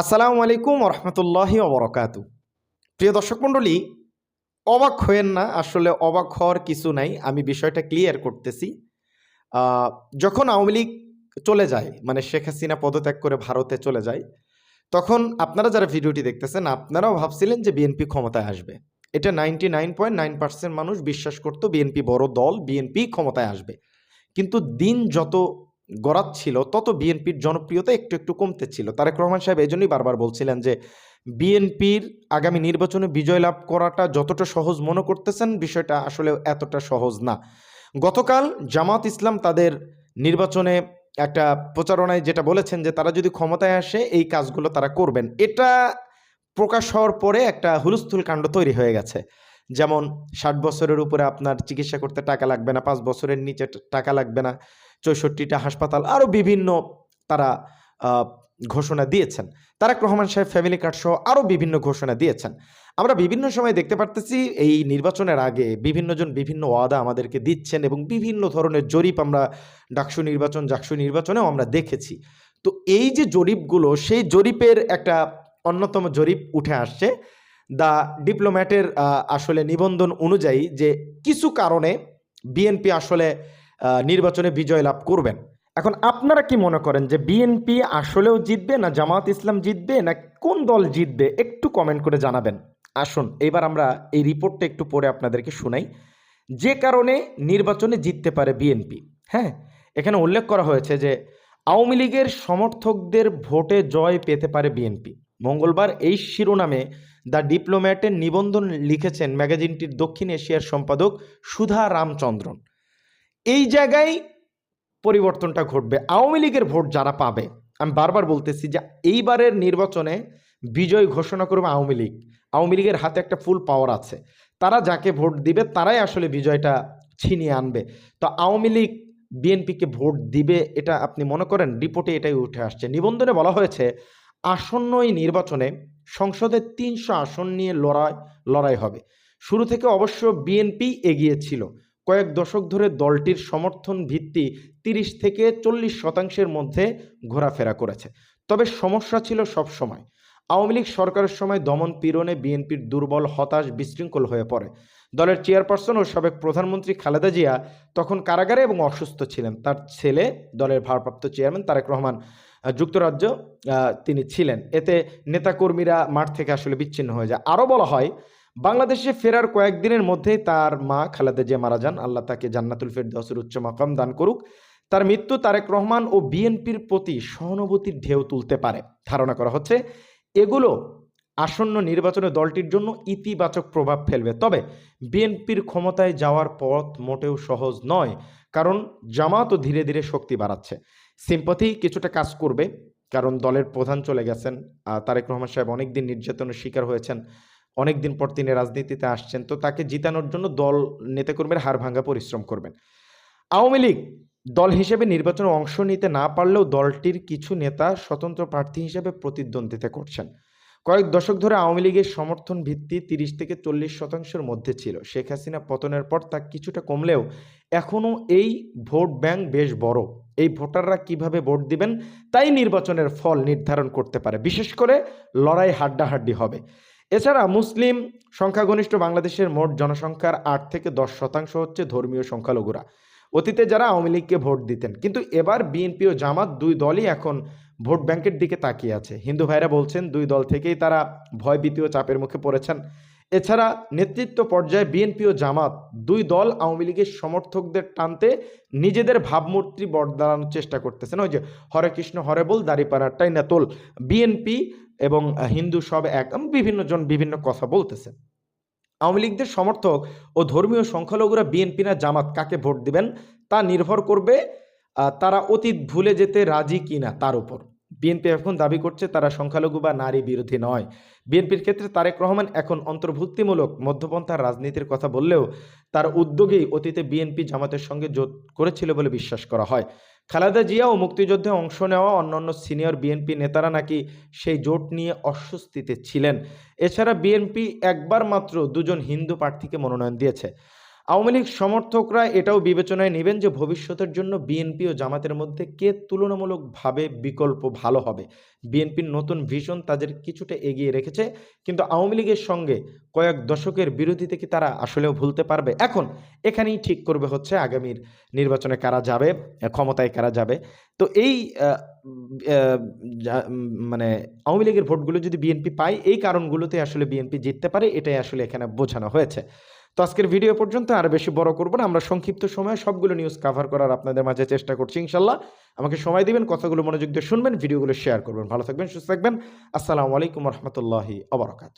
আসসালামু আলাইকুম রহমতুল্লাহি অবরকাত প্রিয় দর্শক মণ্ডলী, অবাক হয়েন না, আসলে অবাক হওয়ার কিছু নাই, আমি বিষয়টা ক্লিয়ার করতেছি। যখন আওয়ামী লীগ চলে যায় মানে শেখ হাসিনা পদত্যাগ করে ভারতে চলে যায়, তখন আপনারা যারা ভিডিওটি দেখতেছেন, আপনারাও ভাবছিলেন যে বিএনপি ক্ষমতায় আসবে। এটা ninety nine point nine percent মানুষ বিশ্বাস করতো, বিএনপি বড় দল, বিএনপি ক্ষমতায় আসবে। কিন্তু দিন যত গড়াচ্ছিল তত বিএনপির জনপ্রিয়তা একটু একটু কমতে ছিল। তারেক রহমান সাহেব এই জন্যই বারবার বলছিলেন যে, বিএনপির আগামী নির্বাচনে বিজয় লাভ করাটা যতটা সহজ মনে করতেছেন, বিষয়টা আসলে এতটা সহজ না। গতকাল জামাত ইসলাম তাদের নির্বাচনে একটা প্রচারণায় যেটা বলেছেন যে, তারা যদি ক্ষমতায় আসে, এই কাজগুলো তারা করবেন। এটা প্রকাশ হওয়ার পরে একটা হুলস্থুল কাণ্ড তৈরি হয়ে গেছে। যেমন, ষাট বছরের উপরে আপনার চিকিৎসা করতে টাকা লাগবে না, পাঁচ বছরের নিচে টাকা লাগবে না। চৌষট্টিটা হাসপাতাল আরও বিভিন্ন তারা ঘোষণা দিয়েছেন। তারেক রহমান সাহেব, ফ্যামিলি কার্ড সহ আরও বিভিন্ন ঘোষণা দিয়েছেন। আমরা বিভিন্ন সময় দেখতে পারতেছি এই নির্বাচনের আগে বিভিন্নজন বিভিন্ন ওয়াদা আমাদেরকে দিচ্ছেন এবং বিভিন্ন ধরনের জরিপ আমরা ডাকসু নির্বাচন, জাকসু নির্বাচনেও আমরা দেখেছি। তো এই যে জরিপগুলো, সেই জরিপের একটা অন্যতম জরিপ উঠে আসছে। দ্য ডিপ্লোম্যাটের আসলে নিবন্ধন অনুযায়ী যে কিছু কারণে বিএনপি আসলে নির্বাচনে বিজয় লাভ করবেন। এখন আপনারা কি মনে করেন যে বিএনপি আসলেও জিতবে না জামাত ইসলাম জিতবে না কোন দল জিতবে? একটু কমেন্ট করে জানাবেন। আসুন, এবার আমরা এই রিপোর্টটা একটু পড়ে আপনাদেরকে শোনাই। যে কারণে নির্বাচনে জিততে পারে বিএনপি হ্যাঁ? এখানে উল্লেখ করা হয়েছে যে আওয়ামী লীগের সমর্থকদের ভোটে জয় পেতে পারে বিএনপি। মঙ্গলবার এই শিরোনামে দ্য ডিপ্লোম্যাটের নিবন্ধন লিখেছেন ম্যাগাজিনটির দক্ষিণ এশিয়ার সম্পাদক সুধা রামচন্দ্রন। এই জায়গায় পরিবর্তনটা ঘটবে। আওয়ামী লীগের ভোট যারা পাবে, আমি বারবার বলতেছি যে এইবারের নির্বাচনে বিজয় ঘোষণা করবে আওয়ামী লীগ। আওয়ামী লীগের হাতে একটা ফুল পাওয়ার আছে। তারা যাকে ভোট দিবে, তারাই আসলে বিজয়টা ছিনিয়ে আনবে। তো আওয়ামী লীগ বিএনপিকে ভোট দিবে এটা আপনি মনে করেন? রিপোর্টে এটাই উঠে আসছে। নিবন্ধনে বলা হয়েছে আসন্ন এই নির্বাচনে সংসদে তিনশো আসন নিয়ে লড়াই লড়াই হবে। শুরু থেকে অবশ্য বিএনপি এগিয়ে ছিল। কয়েক দশক ধরে দলটির সমর্থন ভিত্তি তিরিশ থেকে চল্লিশ শতাংশের মধ্যে ঘোরাফেরা করেছে। তবে সমস্যা ছিল সব সময়। আওয়ামী লীগ সরকারের সময় দমন পীড়নে বিএনপির দুর্বল হতাশ বিশৃঙ্খল হয়ে পড়ে। দলের চেয়ারপারসন ও সাবেক প্রধানমন্ত্রী খালেদা জিয়া তখন কারাগারে এবং অসুস্থ ছিলেন। তার ছেলে, দলের ভারপ্রাপ্ত চেয়ারম্যান তারেক রহমান যুক্তরাজ্য তিনি ছিলেন। এতে নেতাকর্মীরা মাঠ থেকে আসলে বিচ্ছিন্ন হয়ে যায়। আরও বলা হয় বাংলাদেশে ফেরার কয়েকদিনের মধ্যেই তার মা খালেদা জিয়া মারা যান। আল্লাহ তাকে জান্নাতুল ফেরদৌসের উচ্চ মাকাম দান করুক। তার মৃত্যু তারেক রহমান ও বিএনপির প্রতি সহানুভূতির ঢেউ তুলতে পারে। ধারণা করা হচ্ছে, এগুলো আসন্ন নির্বাচনে দলটির জন্য ইতিবাচক প্রভাব ফেলবে। তবে বিএনপির ক্ষমতায় যাওয়ার পথ মোটেও সহজ নয়, কারণ জামাতও ধীরে ধীরে শক্তি বাড়াচ্ছে। সিম্পথি কিছুটা কাজ করবে, কারণ দলের প্রধান চলে গেছেন। তারেক রহমান সাহেব অনেকদিন নির্যাতনের শিকার হয়েছেন। অনেকদিন পর তিনি রাজনীতিতে আসছেন, তো তাকে জিতানোর জন্য দল নেতাকর্মীর হাড় ভাঙ্গা পরিশ্রম করবেন। আওয়ামী লীগ দল হিসেবে নির্বাচনে অংশ নিতে না পারলেও দলটির কিছু নেতা স্বতন্ত্র প্রার্থী হিসেবে প্রতিদ্বন্দ্বিতা করছেন। কয়েক দশক ধরে আওয়ামী লীগের সমর্থন ভিত্তি তিরিশ থেকে চল্লিশ শতাংশের মধ্যে ছিল। শেখ হাসিনা পতনের পর তা কিছুটা কমলেও এখনও এই ভোট ব্যাংক বেশ বড়। এই ভোটাররা কীভাবে ভোট দিবেন, তাই নির্বাচনের ফল নির্ধারণ করতে পারে। বিশেষ করে লড়াই হাড্ডাহাড্ডি হবে। এছাড়া মুসলিম সংখ্যাগরিষ্ঠ বাংলাদেশের মোট জনসংখ্যার আট থেকে দশ শতাংশ হচ্ছে ধর্মীয় সংখ্যালঘুরা। অতীতে যারা আওয়ামী লীগকে ভোট দিতেন, কিন্তু এবার বিএনপি ও জামাত দুই দলই এখন ভোট ব্যাংকের দিকে তাকিয়ে আছে। হিন্দু ভাইরা বলছেন, দুই দল থেকেই তারা ভয় ও চাপের মুখে পড়েছেন। এছাড়া নেতৃত্ব পর্যায়ে বিএনপি ও জামাত দুই দল আওয়ামী লীগের সমর্থকদের টানতে নিজেদের ভাবমূর্তি বদলানোর চেষ্টা করতেছেন। ওই যে হরে কৃষ্ণ, হরে বল দাঁড়িপাড়াটাই না তোল। বিএনপি এবং হিন্দু সব এক বিভিন্ন জন বিভিন্ন কথা বলতেছেন আওয়ামী লীগদের সমর্থক ও ধর্মীয় সংখ্যালঘুরা বিএনপি না জামাত কাকে ভোট দিবেন তা নির্ভর করবে তারা অতীত ভুলে যেতে রাজি কিনা তার উপর। বিএনপি এখন দাবি করছে তারা সংখ্যালঘু বা নারী বিরোধী নয়। বিএনপির ক্ষেত্রে তারেক রহমান এখন অন্তর্ভুক্তিমূলক মধ্যপন্থার রাজনীতির কথা বললেও তার উদ্যোগেই অতীতে বিএনপি জামাতের সঙ্গে জোট করেছিল বলে বিশ্বাস করা হয়। খালেদা জিয়া ও মুক্তিযুদ্ধে অংশ নেওয়া অন্যান্য সিনিয়র বিএনপি নেতারা নাকি সেই জোট নিয়ে অস্বস্তিতে ছিলেন। এছাড়া বিএনপি একবার মাত্র দুজন হিন্দু প্রার্থীকে মনোনয়ন দিয়েছে। আওয়ামী লীগ সমর্থকরা এটাও বিবেচনায় নেবেন যে ভবিষ্যতের জন্য বিএনপি ও জামাতের মধ্যে কে তুলনামূলকভাবে বিকল্প ভালো হবে। বিএনপির নতুন ভিশন তাদের কিছুটা এগিয়ে রেখেছে, কিন্তু আওয়ামী লীগের সঙ্গে কয়েক দশকের বিরোধীতে কি তারা আসলেও ভুলতে পারবে? এখন এখানেই ঠিক করবে হচ্ছে আগামীর নির্বাচনে কারা যাবে, ক্ষমতায় কারা যাবে। তো এই মানে আওয়ামী লীগের ভোটগুলো যদি বিএনপি পায়, এই কারণগুলোতে আসলে বিএনপি জিততে পারে, এটাই আসলে এখানে বোঝানো হয়েছে। তো আজকের ভিডিও পর্যন্ত আর বেশি বড় করব না। আমরা সংক্ষিপ্ত সময়ে সবগুলো নিউজ কভার করার আপনাদের মাঝে চেষ্টা করছি, ইনশাল্লাহ। আমাকে সময় দিবেন, কথাগুলো মনোযোগ দিয়ে শুনবেন, ভিডিওগুলো শেয়ার করবেন। ভালো থাকবেন, সুস্থ থাকবেন। আসসালামু আলাইকুম রহমতুল্লাহি আবরকাত